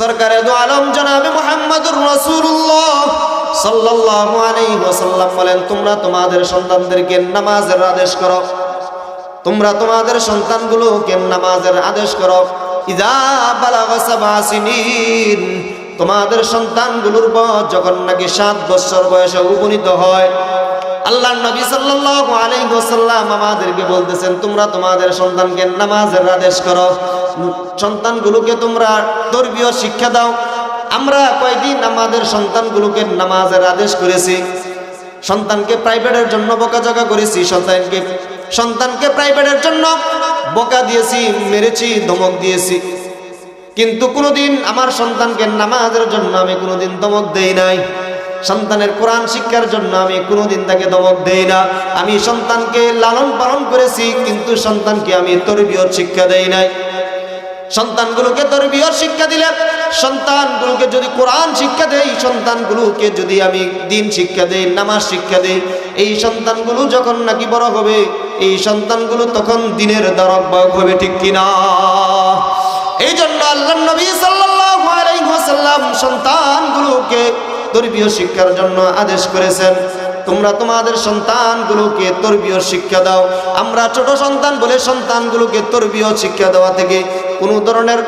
সরকারে দু আলম জনাবে মোহাম্মদুর রসুল্লাহ সাল্লাল্লাহু আলাইহি ওয়াসাল্লাম বলেন, তোমরা তোমাদের সন্তানদেরকে নামাজের আদেশ করো। তোমরা তোমাদের সন্তানগুলোকে নামাজের আদেশ করো। ইদা বালাগা সিনিন তোমাদের সন্তানগুলোর বয়স যখন নাকি সাত বছর বয়সে উপনীত হয় আল্লাহ নবী সাল্লাল্লাহু আলাইহি ওয়াসাল্লাম আমাদেরকে বলতেছেন, তোমরা তোমাদের সন্তানকে নামাজের আদেশ করো। সন্তানগুলোকে তোমরা ধর্মীয় শিক্ষা দাও। আমরা কয়দিন আমাদের সন্তানগুলোকে নামাজের আদেশ করেছি। সন্তানকে প্রাইভেটের জন্য বকাঝকা করেছি। সন্তানকে সন্তানকে প্রাইভেটের জন্য বকা দিয়েছি, মেরেছি, ধমক দিয়েছি। কিন্তু কোনোদিন আমার সন্তানকে নামাজের জন্য আমি কোনোদিন দমক দেই নাই। সন্তানের কোরআন শিক্ষার জন্য আমি কোনোদিন তাকে দমক দেই না। আমি সন্তানকে লালন পালন করেছি, কিন্তু সন্তানকে আমি তরবিয়ত শিক্ষা দেই নাই। সন্তানগুলোকে তরবিয়ত শিক্ষা দিলে, সন্তানগুলোকে যদি কোরআন শিক্ষা দেই, সন্তানগুলোকে যদি আমি দিন শিক্ষা দেই, নামাজ শিক্ষা দেই, এই সন্তানগুলো যখন নাকি বড় হবে, এই সন্তানগুলো তখন দিনের বাহক হবে ঠিক কিনা? এই জন্য আল্লাহ নবী সাল্লাল্লাহু আলাইহি ওয়াসাল্লাম সন্তানগুলোকে তরবীয় শিক্ষার জন্য আদেশ করেছেন। তোমরা তোমাদের সন্তানগুলোকে তরবীয় শিক্ষা দাও। আমরা ছোট সন্তান বলে সন্তানগুলোকে তরবীয় শিক্ষা দেওয়া থেকে কোনো ধরনের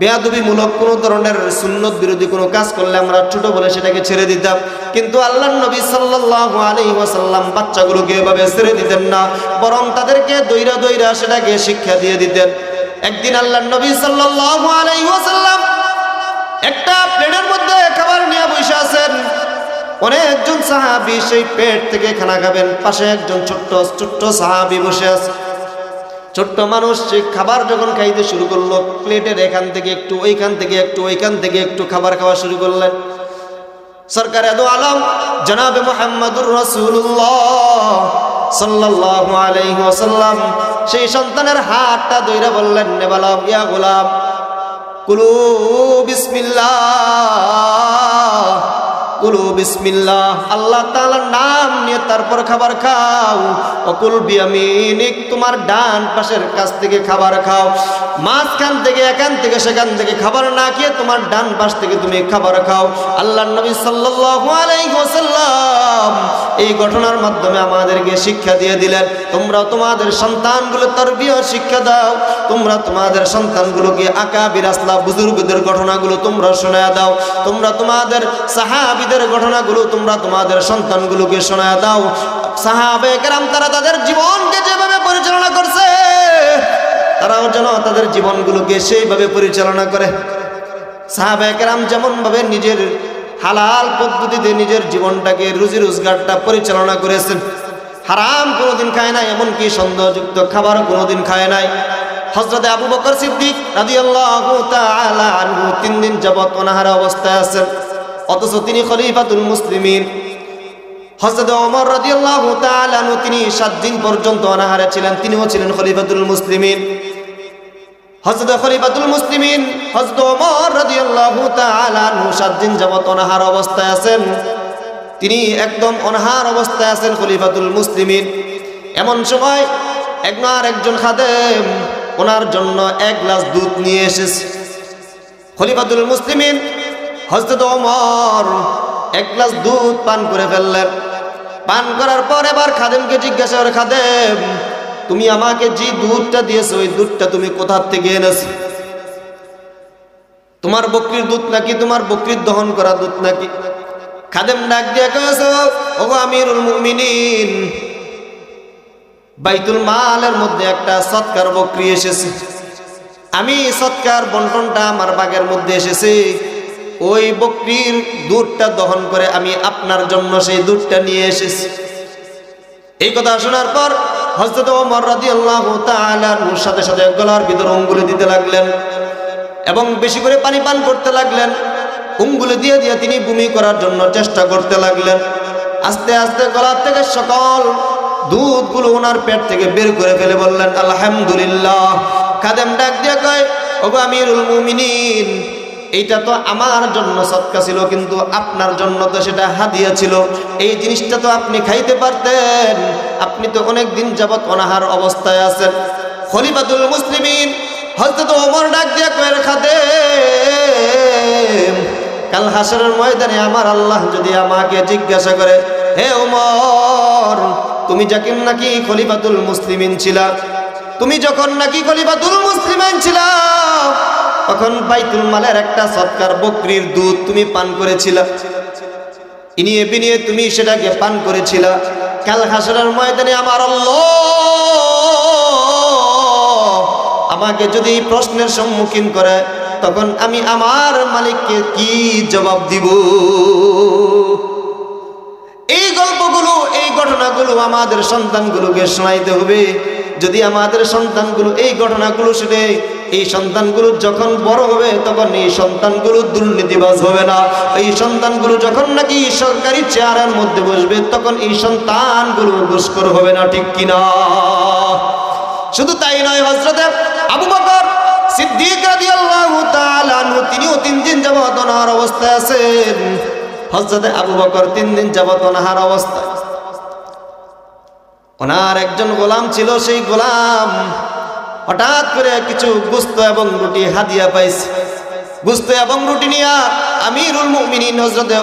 বেয়াদবিমূলক, কোনো ধরনের সুন্নত বিরোধী কোনো কাজ করলে আমরা ছোট বলে সেটাকে ছেড়ে দিতাম। কিন্তু আল্লাহ নবী সাল্লাল্লাহু আলাইহি ওয়াসাল্লাম বাচ্চাগুলোকে এভাবে ছেড়ে দিতেন না, বরং তাদেরকে দইরা দইরা সেটাকে শিক্ষা দিয়ে দিতেন। একদিন আল্লাহ নবী ওয়াসাল্লাম একটা প্লেটের মধ্যে খাবার নিয়ে বসে আছেন। অনেকজন সাহাবি সেই পেট থেকে খানা খাবেন। পাশে একজন ছোট্ট ছোট্ট সাহাবি বসে আছে। ছোট্ট মানুষ সে খাবার যখন খাইতে শুরু করল, প্লেটের এখান থেকে একটু, ওইখান থেকে একটু, ওইখান থেকে একটু খাবার খাওয়া শুরু করলেন। সরকার এদো আলম, জনাবে মোহাম্মদুর রসুল্লাহ সাল্লাল্লাহু আলাইহি ওয়াসাল্লাম সেই সন্তানের হাতটা দইরা বললেন নেবালাম ইয়া গোলাম কুলু বিসমিল্লাহ। কুলু বিসমিল্লাহ, আল্লাহ তাআলার নাম নিয়ে তারপর খাবার খাও। অকুল বিয়ামিনিক, তোমার ডান পাশের কাছ থেকে খাবার খাও। মাঝখান থেকে, এখান থেকে, সেখান থেকে খাবার না খেয়ে তোমার ডান পাশ থেকে তুমি খাবার খাও। আল্লাহ নবী সাল্লাল্লাহু এই ঘটনার মাধ্যমে আমাদেরকে শিক্ষা দিয়ে দিলেন। তোমরা তোমাদের সন্তানগুলো তরবিয় শিক্ষা দাও। তোমরা তোমাদের সন্তানগুলোকে আঁকা বিরাসলা বুজুর্গদের ঘটনাগুলো তোমরা শোনায় দাও। তোমরা তোমাদের সাহাবিদের ঘটনাগুলো তোমরা তোমাদের সন্তানগুলোকে শোনায় দাও। সাহাবে কেরাম তারা তাদের জীবনকে যেভাবে পরিচালনা করছে, তারাও যেন তাদের জীবনগুলোকে সেইভাবে পরিচালনা করে। সাহাবে কেরাম যেমনভাবে নিজের হালাল পদ্ধতিতে নিজের জীবনটাকে রুজি রোজগারটা পরিচালনা করেছেন। হারাম কোনোদিন খায় নাই, এমনকি সন্দেহযুক্ত খাবার কোনোদিন খায় নাই। হজরতে আবু বকর সিদ্দিক তাআলা আনহু তিন দিন যাবৎ অনাহারা অবস্থায় আছেন। অথচ তিনি খলিফাতুল মুসলিমিন। হজরত ওমর রাদিয়াল্লাহু তাআলা তিনি সাত দিন পর্যন্ত অনাহারে ছিলেন, তিনিও ছিলেন খলিফাতুল মুসলিমিন। হজরত খলিফাতুল মুসলিমিন হজরত ওমর রাদিয়াল্লাহু তাআলা আনহু সাত দিন যাবত অনাহার অবস্থায় আছেন। তিনি একদম অনাহার অবস্থায় আছেন খলিফাতুল মুসলিমিন। এমন সময় একবার একজন খাদেম, ওনার জন্য এক গ্লাস দুধ নিয়ে এসেছে। খলিফাতুল মুসলিমিন হজরত ওমর এক গ্লাস দুধ পান করে ফেললেন। পান করার পর এবার খাদেমকে জিজ্ঞাসা করে, খাদেম, তুমি আমাকে যে দুধটা দিয়েছ, ওই দুধটা তুমি কোথার থেকে এনেছো? তোমার বকরির দুধ নাকি, তোমার বকরির দহন করা দুধ নাকি? খাদেম ডাক দিয়ে কেছো ওগো আমিরুল মুমিনিন, বাইতুল মালের মধ্যে একটা সৎকার বকরি এসেছে। আমি সৎকার বন্টনটা আমার বাগের মধ্যে এসেছে। ওই বকরির দুধটা দহন করে আমি আপনার জন্য সেই দুধটা নিয়ে এসেছি। এই কথা শোনার পর হজরত ওমর রাদিয়াল্লাহু তাআলার সাথে সাথে গলার ভিতরে অঙ্গুলি দিতে লাগলেন এবং বেশি করে পানি পান করতে লাগলেন। অঙ্গুলি দিয়ে দিয়ে তিনি বমি করার জন্য চেষ্টা করতে লাগলেন। আস্তে আস্তে গলার থেকে সকল দুধগুলো ওনার পেট থেকে বের করে ফেলে বললেন, আলহামদুলিল্লাহ। খাদেম ডাক দিয়ে কয়, ওগো আমিরুল মুমিনিন এইটা তো আমার জন্য সৎকা ছিল, কিন্তু আপনার জন্য তো সেটা হাদিয়া ছিল। এই জিনিসটা তো আপনি খাইতে পারতেন। আপনি তো অনেক দিন যাবৎ অনাহার অবস্থায় আছেন। খলিফাতুল মুসলিমিন ডাক খাতে কাল হাসরের ময়দানে আমার আল্লাহ যদি আমাকে জিজ্ঞাসা করে, হে ওমর, তুমি যাকে নাকি খলিফাতুল মুসলিমিন ছিলা? তুমি যখন নাকি খলিফাতুল মুসলিমিন ছিলা? তখন বাইতুল মালের একটা সৎকার বকরির দুধ তুমি পান করেছিলা। ইনিয়ে বিনিয়ে তুমি সেটাকে পান করেছিলা। কাল হাসরের ময়দানে আমার আমাকে যদি প্রশ্নের সম্মুখীন করে, তখন আমি আমার মালিককে কি জবাব দিব? এই গল্পগুলো, এই ঘটনাগুলো আমাদের সন্তানগুলোকে শোনাইতে হবে। যদি আমাদের সন্তানগুলো এই ঘটনাগুলো শুনে এই সন্তানগুলো যখন বড় হবে, তখন এই সন্তানগুলো দুর্নীতিবাজ হবে না। এই সন্তানগুলো যখন নাকি সরকারি চেয়ারের মধ্যে বসবে, তখন এই সন্তানগুলো ঘুষখোর হবে না, ঠিক কিনা? শুধু তাই নয় হজরতে আবু বকর সিদ্দিক রাদিয়াল্লাহু তাআলা তিনিও তিন দিন যাবত অনাহার অবস্থায় আছেন। হজরতে আবু বকর তিন দিন যাবত অনাহার অবস্থায়। ওনার একজন গোলাম ছিল, সেই গোলাম হঠাৎ করে কিছু গুস্ত এবং রুটি হাদিয়া পাইছে। গুস্ত এবং রুটি নিয়ে আমিরুল মুমিনিন হজরতে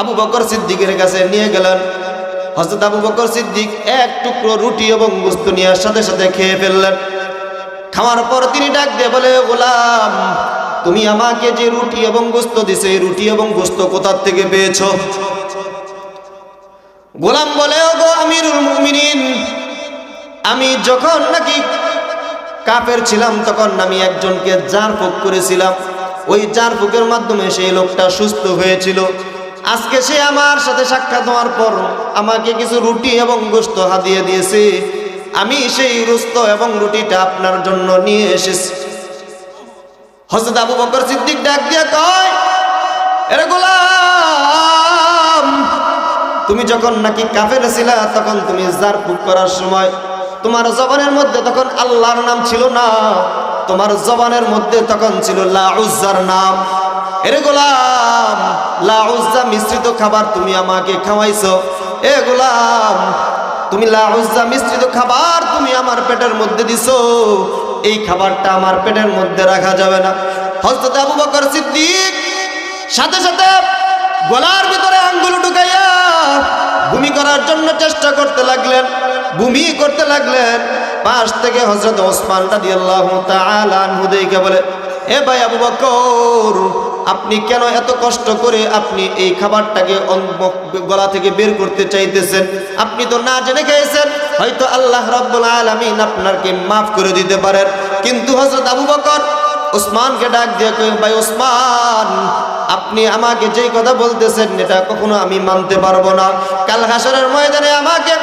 আবু বকর সিদ্দিকের কাছে নিয়ে গেলেন। হজরত আবু বকর সিদ্দিক এক টুকরো রুটি এবং গুস্ত নিয়ে সাথে সাথে খেয়ে ফেললেন। খাওয়ার পর তিনি ডাক দিয়ে বলে, গোলাম, তুমি আমাকে যে রুটি এবং গোস্ত দিছে রুটি এবং গোস্ত কোথার থেকে পেয়েছ? গোলাম বলে গো আমিরুল মুমিনিন, আমি যখন নাকি কাফের ছিলাম তখন আমি একজনকে জার ফুক করেছিলাম। ওই জার ফুকের মাধ্যমে সেই লোকটা সুস্থ হয়েছিল। আজকে সে আমার সাথে সাক্ষাৎ হওয়ার পর আমাকে কিছু রুটি এবং গোস্ত হাদিয়ে দিয়েছে। আমি সেই রুস্ত এবং রুটিটা আপনার জন্য নিয়ে এসেছি। হজরত আবু বকর সিদ্দিক ডাক দিয়ে কয়, এরে গোলাম, তুমি যখন নাকি কাফের ছিলা তখন তুমি জার ফুক করার সময় তোমার জবানের মধ্যে তখন আল্লাহর নাম ছিল না, তোমার জবানের মধ্যে তখন ছিল লা উজ্জার নাম। এরে গোলাম লা উজ্জা মিশ্রিত খাবার তুমি আমাকে খাওয়াইছো। এ গোলাম, তুমি লা উজ্জা মিশ্রিত খাবার তুমি আমার পেটের মধ্যে দিছো। এই খাবারটা আমার পেটের মধ্যে রাখা যাবে না। হযরত আবু বকর সিদ্দিক সাথে সাথে গলার ভিতরে আঙ্গুল ঢুকাইয়া ভূমি করার জন্য চেষ্টা করতে লাগলেন। ভূমি করতে লাগলেন। পাশ থেকে হজরত ওসমান রাদিয়াল্লাহু তাআলা আনহু বলে, এ ভাই আবু বকর, আপনি কেন এত কষ্ট করে আপনি এই খাবারটাকে গলা থেকে বের করতে চাইতেছেন? আপনি তো না জেনে খেয়েছেন, হয়তো আল্লাহ রাব্বুল আলামিন আপনাকে মাফ করে দিতে পারেন। কিন্তু হযরত আবু বকর ওসমানকে ডাক দিয়ে কই ভাই ওসমান, আপনি আমাকে যেই কথা বলতেছেন, এটা কখনো আমি মানতে পারব না। কাল হাসরের ময়দানে আমাকে,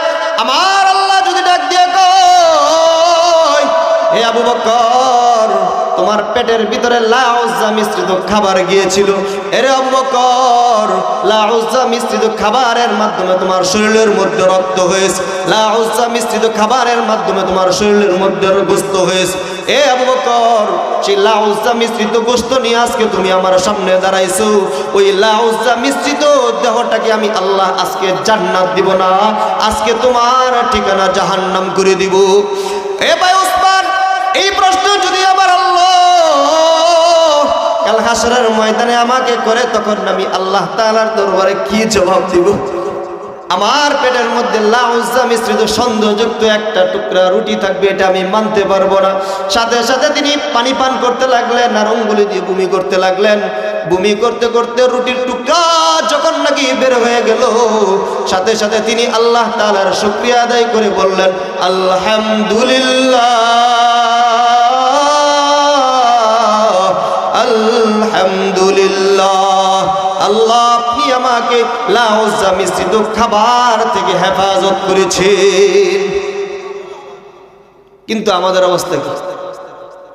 আমার যদি ডাক দিয়ে হে আবু বকর তোমার পেটের ভিতরে লাউজা মিশ্রিত খাবার গিয়েছিল। এরে আবু বকর লাউজা মিশ্রিত খাবারের মাধ্যমে তোমার শরীরের মধ্যে রক্ত হয়েছে। লাউজা মিশ্রিত খাবারের মাধ্যমে তোমার শরীরের মধ্যে গোস্ত হয়েছে। এ আবু বকর, সেই লাউজা মিশ্রিত গোস্ত নিয়ে আজকে তুমি আমার সামনে দাঁড়াইছো। ওই লাউজা মিশ্রিত দেহটাকে আমি আল্লাহ আজকে জান্নাত দিব না, আজকে তোমার ঠিকানা জাহান্নাম করে দিব। এ ভাই ওসমান, এই প্রশ্ন যদি আমার আল্লাহ কাল ময়দানে আমাকে করে, তখন আমি আল্লাহ তাআলার দরবারে কি জবাব দিব? আমার পেটের মধ্যে লাউজা মিশ্রিত সন্দেহযুক্ত একটা টুকরা রুটি থাকবে, এটা আমি মানতে পারব না। সাথে সাথে তিনি পানি পান করতে লাগলেন আর অঙ্গুলি দিয়ে বমি করতে লাগলেন। বমি করতে করতে রুটির টুকরা যখন নাকি বের হয়ে গেল, সাথে সাথে তিনি আল্লাহ তাআলার শুকরিয়া আদায় করে বললেন, আলহামদুলিল্লাহ আলহামদুলিল্লাহ, আল্লাহ আমাকে লাউজা মিশ্রিত খাবার থেকে হেফাজত করেছেন। কিন্তু আমাদের অবস্থা কি?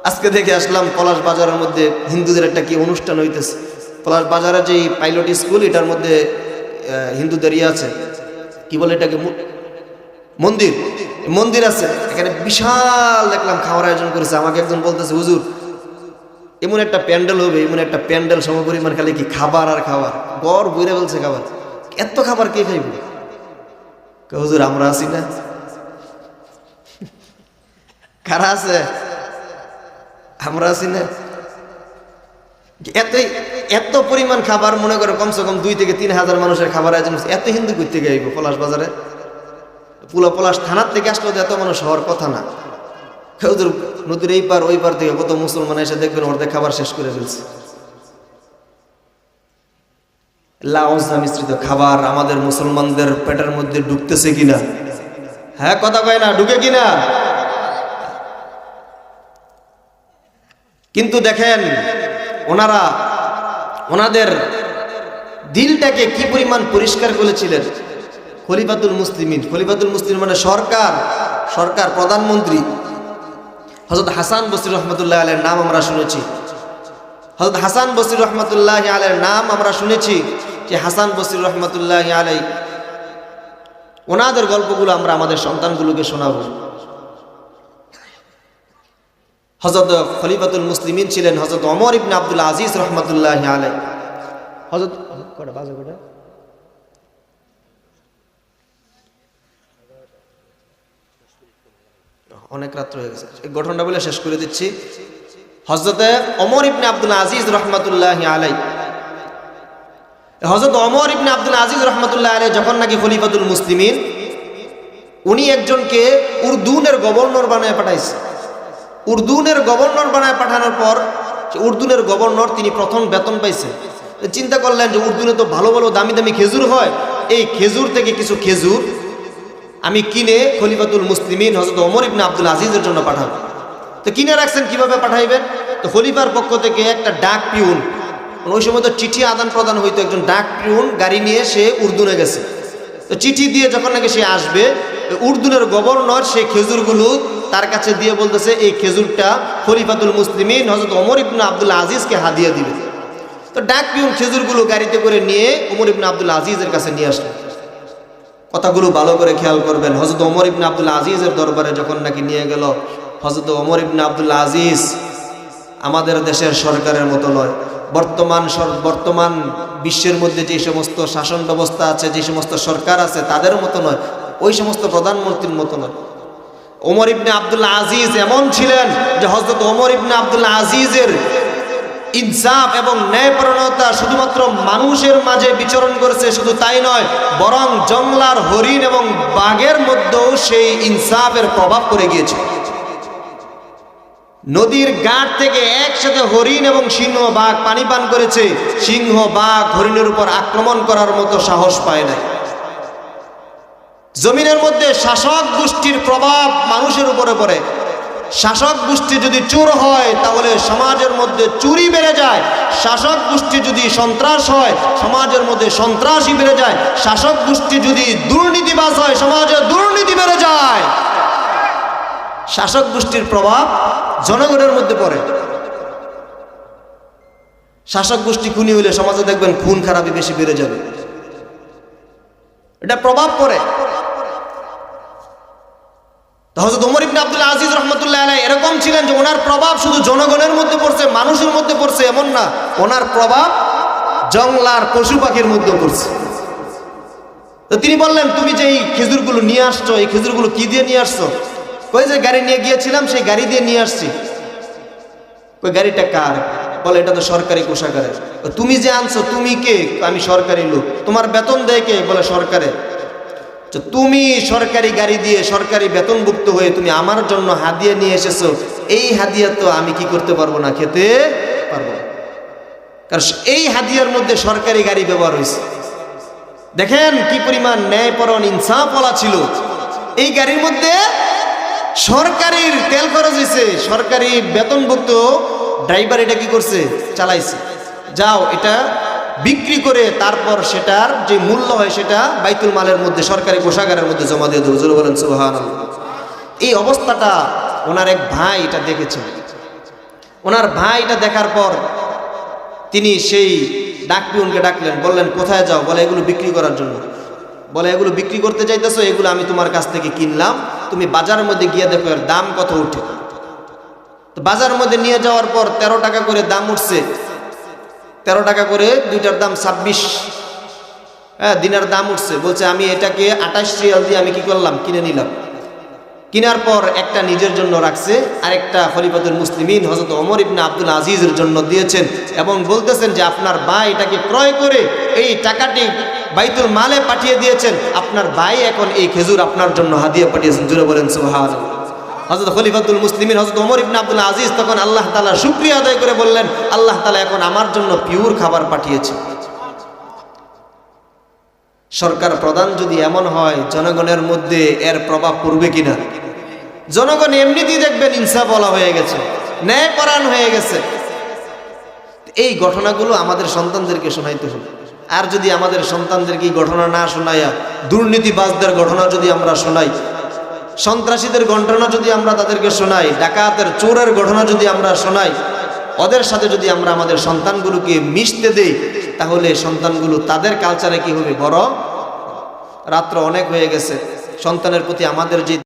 আজকে দেখে আসলাম পলাশ বাজারের মধ্যে হিন্দুদের একটা কি অনুষ্ঠান হইতেছে। পলাশ বাজারে যে পাইলট স্কুল, এটার মধ্যে হিন্দুদের ইয়ে আছে। কি বলে এটাকে? মন্দির। মন্দির আছে। এখানে বিশাল দেখলাম খাওয়ার আয়োজন করেছে। আমাকে একজন বলতেছে, হুজুর এমন একটা প্যান্ডেল হবে, এমন একটা প্যান্ডেল সমপরিমাণ খালি কি খাবার আর খাবার। গড় বইরে বলছে খাবার। এত খাবার কে খাইব? হুজুর, আমরা আছি না। কারা আছে? আমরা আছি না। এতই, এত পরিমাণ খাবার মনে করে কমসে কম দুই থেকে তিন হাজার মানুষের খাবার আয়োজন। এত হিন্দু করতে গাইব পলাশ বাজারে? পুলা পলাশ থানার থেকে আসলে এত মানুষ হওয়ার কথা না। ওদের নদীর এই পার, ওই পার থেকে কত মুসলমান এসে দেখবেন অর্ধেক খাবার শেষ করে ফেলছে। লাউজা মিশ্রিত খাবার আমাদের মুসলমানদের পেটের মধ্যে ঢুকতেছে কিনা? হ্যাঁ কথা কয় না, ঢুকে কিনা? কিন্তু দেখেন, ওনারা, ওনাদের দিলটাকে কি পরিমাণ পরিষ্কার করেছিলেন? খলিফাতুল মুসলিমিন। খলিফাতুল মুসলিম মানে সরকার সরকার, প্রধানমন্ত্রী। হজরত হাসান বসির রহমতুল্লাহ আলের নাম আমরা শুনেছি। হজরত হাসান বসির রহমতুল্লাহ আলের নাম আমরা শুনেছি যে হাসান বসির রহমতুল্লাহ আলাই ওনাদের গল্পগুলো আমরা আমাদের সন্তানগুলোকে শোনাবো। হজরত খলিফাতুল মুসলিমিন ছিলেন হজরত অমর ইবনে আব্দুল আজিজ রহমতুল্লাহ আলাই হজরত অনেক রাত্র হয়ে গেছে। এই গঠনটা বলে শেষ করে দিচ্ছি। হজরতে অমর ইবনে আব্দুল আজিজ রহমতুল্লাহ আলাই হজরত অমর ইবনে আব্দুল আজিজ রহমতুল্লাহ আলাই যখন নাকি খলিফাতুল মুসলিমিন, উনি একজনকে উর্দুনের গভর্নর বানায় পাঠাইছে। উর্দুনের গভর্নর বানায় পাঠানোর পর উর্দুনের গভর্নর তিনি প্রথম বেতন পাইছে। চিন্তা করলেন যে উর্দুনে তো ভালো ভালো দামি দামি খেজুর হয়। এই খেজুর থেকে কিছু খেজুর আমি কিনে খলিফাতুল মুসলিমিন হজরত ওমর ইবনে আব্দুল আজিজের জন্য পাঠাবো। তো কিনে রাখছেন, কীভাবে পাঠাইবেন? তো খলিফার পক্ষ থেকে একটা ডাক পিউন। ওই সময় তো চিঠি আদান প্রদান হইতো, একজন ডাক পিউন গাড়ি নিয়ে সে উর্দুনে গেছে। তো চিঠি দিয়ে যখন নাকি সে আসবে উর্দুনের গভর্নর সেই খেজুরগুলো তার কাছে দিয়ে বলতেছে, এই খেজুরটা খলিফাতুল মুসলিমিন হজরত ওমর ইবনে আব্দুল আজিজকে হাদিয়া দিবে। তো ডাক পিউন খেজুরগুলো গাড়িতে করে নিয়ে ওমর ইবনে আব্দুল আজিজের কাছে নিয়ে আসলো। কথাগুলো ভালো করে খেয়াল করবেন। হজরত ওমর ইবনে আব্দুল আজিজের দরবারে যখন নাকি নিয়ে গেল হজরত ওমর ইবনে আব্দুল আজিজ আমাদের দেশের সরকারের মতো নয়। বর্তমান বর্তমান বিশ্বের মধ্যে যে সমস্ত শাসন ব্যবস্থা আছে, যে সমস্ত সরকার আছে, তাদের মতো নয়। ওই সমস্ত প্রধানমন্ত্রীর মতো নয়। ওমর ইবনে আব্দুল আজিজ এমন ছিলেন যে হজরত ওমর ইবনে আব্দুল আজিজের ইনসাফ এবং ন্যায়পরণতা শুধুমাত্র মানুষের মাঝে বিচরণ করেছে, শুধু তাই নয়, বরং জংলার হরিণ এবং বাঘের মধ্যেও সেই ইনসাফের প্রভাব পড়ে গিয়েছে। নদীর গাঁট থেকে একসাথে হরিণ এবং সিংহ, বাঘ পানি পান করেছে। সিংহ, বাঘ হরিণের উপর আক্রমণ করার মতো সাহস পায় নাই। জমিনের মধ্যে শাসক গোষ্ঠীর প্রভাব মানুষের উপরে পড়ে। শাসক গোষ্ঠী যদি চোর হয়, তাহলে সমাজের মধ্যে চুরি বেড়ে যায়। শাসক গোষ্ঠী যদি সন্ত্রাস হয়, সমাজের মধ্যে সন্ত্রাসী বেড়ে যায়। শাসক গোষ্ঠী যদি দুর্নীতিবাজ হয়, সমাজে দুর্নীতি বেড়ে যায়। শাসক গোষ্ঠীর প্রভাব জনগণের মধ্যে পড়ে। শাসক গোষ্ঠী খুনি হইলে সমাজে দেখবেন খুন খারাপই বেশি বেড়ে যাবে। এটা প্রভাব পড়ে। হজরত ওমর ইবনে আব্দুল রহমতুল্লাহ আলাই এরকম ছিলেন যে ওনার প্রভাব শুধু জনগণের মধ্যে পড়ছে, মানুষের মধ্যে পড়ছে এমন না, ওনার প্রভাব জংলার পশু পাখির মধ্যে পড়ছে। তো তিনি বললেন, তুমি যে এই খেজুরগুলো নিয়ে আসছো, এই খেজুরগুলো কি দিয়ে নিয়ে আসছো? কই যে গাড়ি নিয়ে গিয়েছিলাম, সেই গাড়ি দিয়ে নিয়ে আসছি। ওই গাড়িটা কার? বলে, এটা তো সরকারি কোষাগারের। তো তুমি যে আনছো, তুমি কে? আমি সরকারি লোক। তোমার বেতন দেয় কে? বলে, সরকারে। তো তুমি সরকারি গাড়ি দিয়ে সরকারি বেতনভুক্ত হয়ে তুমি আমার জন্য হাদিয়া নিয়ে এসেছ, এই হাদিয়া তো আমি কি করতে পারব না, খেতে পারব কারণ এই হাদিয়ার মধ্যে সরকারি গাড়ি ব্যবহার হয়েছে। দেখেন কি পরিমাণ ন্যায়পরণ ইনসাফওয়ালা ছিল। এই গাড়ির মধ্যে সরকারির তেল খরচ হয়েছে, সরকারি বেতনভুক্ত ড্রাইভার এটা কি করছে? চালাইছে। যাও, এটা বিক্রি করে তারপর সেটার যে মূল্য হয় সেটা বাইতুল মালের মধ্যে, সরকারি কোষাগারের মধ্যে জমা দিয়ে দেবো। জোরে বলেন সুবাহান এই অবস্থাটা ওনার এক ভাই এটা দেখেছেন। ওনার ভাই এটা দেখার পর তিনি সেই ডাকপিউনকে ডাকলেন, বললেন, কোথায় যাও? বলে, এগুলো বিক্রি করার জন্য। বলে, এগুলো বিক্রি করতে চাইতেছো এগুলো আমি তোমার কাছ থেকে কিনলাম। তুমি বাজারের মধ্যে গিয়ে দেখো, এর দাম কত উঠে। তো বাজারের মধ্যে নিয়ে যাওয়ার পর তেরো টাকা করে দাম উঠছে। তেরো টাকা করে দুইটার দাম ছাব্বিশ। হ্যাঁ দিনের দাম উঠছে। বলছে, আমি এটাকে আঠাশ রিয়াল দিয়ে আমি কি করলাম? কিনে নিলাম। কিনার পর একটা নিজের জন্য রাখছে, আরেকটা খলিফাতুল মুসলিমিন হজরত ওমর ইবনে আব্দুল আজিজের জন্য দিয়েছেন এবং বলতেছেন যে, আপনার ভাই এটাকে ক্রয় করে এই টাকাটি বাইতুল মালে পাঠিয়ে দিয়েছেন। আপনার ভাই এখন এই খেজুর আপনার জন্য হাদিয়া পাঠিয়েছেন। জুড়ে বলেন সুহান হজরত খলিফাতুল মুসলিমিন হজরত ওমর ইবনে আব্দুল আজিজ তখন আল্লাহ তালা শুক্রিয়া আদায় করে বললেন, আল্লাহ তালা এখন আমার জন্য পিওর খাবার পাঠিয়েছে। সরকার প্রধান যদি এমন হয়, জনগণের মধ্যে এর প্রভাব পড়বে কিনা? জনগণ এমনিতেই দেখবেন ইনসা বলা হয়ে গেছে ন্যায়পরায়ণ হয়ে গেছে। এই ঘটনাগুলো আমাদের সন্তানদেরকে শোনাইতে হবে। আর যদি আমাদের সন্তানদেরকে এই ঘটনা না শোনাইয়া দুর্নীতিবাজদের ঘটনা যদি আমরা শোনাই সন্ত্রাসীদের ঘটনা যদি আমরা তাদেরকে শোনাই, ডাকাতের চোরের ঘটনা যদি আমরা শোনাই, ওদের সাথে যদি আমরা আমাদের সন্তানগুলোকে মিশতে দেই, তাহলে সন্তানগুলো তাদের কালচারে কি হবে? বড় রাত্র অনেক হয়ে গেছে। সন্তানের প্রতি আমাদের যে